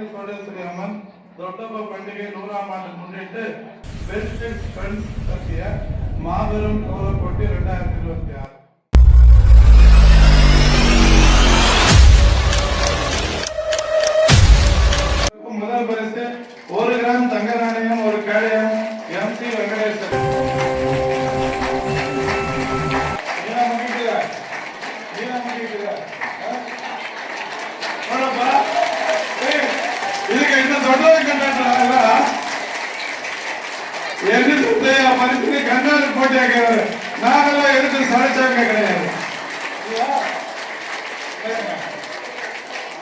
வாராகி சோழேஸ்வரி அம்மன் தொட்டப்ப பண்டிகை நூறாம் ஆண்டு முன்னிட்டு பெஸ்ட் ஃப்ரெண்ட்ஸ் பற்றிய மாபெரும் கோல போட்டி இரண்டாயிரத்தி இருபத்தி ஆறு. முதல் பரிசு ஒரு கிராம் தங்க நாணயம் ஒரு கேடயம் எம் சி வெங்கடேசன். நீலா முடிக்கிற இதுக்கு என்ன சொல்றது கண்டாடுறாங்களா எதிர்த்து பரிசுக்கு கண்ணாடி போட்டி வைக்கிறாரு நாங்கெல்லாம் எடுத்து சளைச்சாங்க கிடையாது.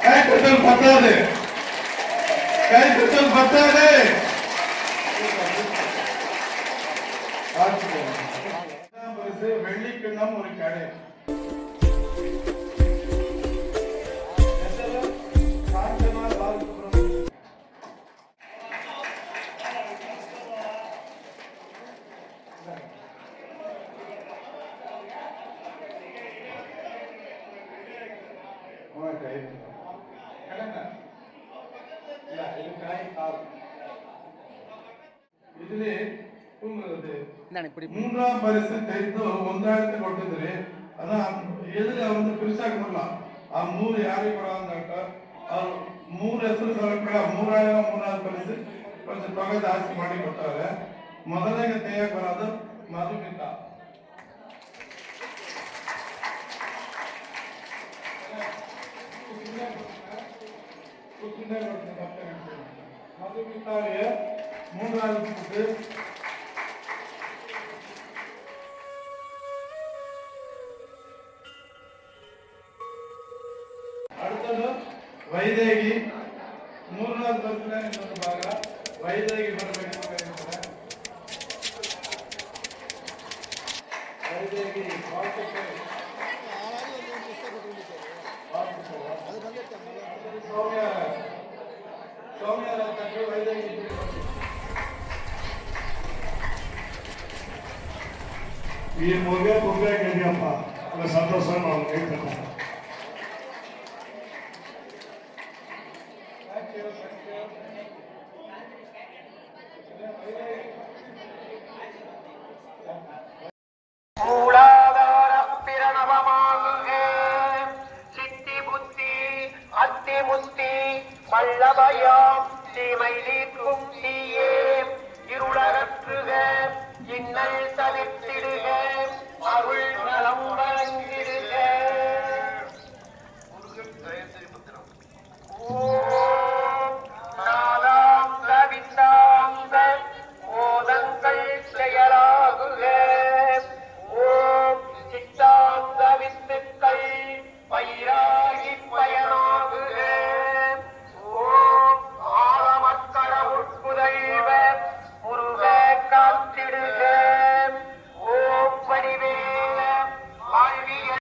கைப்பற்றல் பத்தாது. கைப்பற்றல் பத்தாது. வெள்ளிக்கிழமை ஒரு கடை. எழுதுங்க இதுல மூன்றாம் பரிசு தெரிந்து ஒன்றாயிரத்தி கொட்டதுல ஆனா எதுல வந்து பெருசா கொள்ளலாம் ಆ ಮೂರು ಯಾರಿಗೆ ಕೊಡೋದಂತ ಅವ್ರು ಮೂರು ಹೆಸರು ಸರ್ಕಾರ ಮೂರಾಯಿರ ಮೂರಾರು ಕಳಿಸಿ ಕೊಂಚ ತೊಗೆ ಜಾಸ್ತಿ ಮಾಡಿ ಕೊಟ್ಟವ್ರೆ ಮೊದಲಿಗೆ ತೇಯಕ್ಕೆ ಬರೋದು ಮಧುಮಿತ அது பின்னாலே மூன்றாவது சுற்று அடுத்தது வைதேகி மூன்றாவது பத்தில் சொல்லுவாங்க வைதேகி வைதேகி வாழ்க்கை ಈ ಮೊಬೆ ಮೊಬೆ ಇದೆಯಪ್ಪ ಅಲ್ಲ Thank you. பல்லபயம் தீமை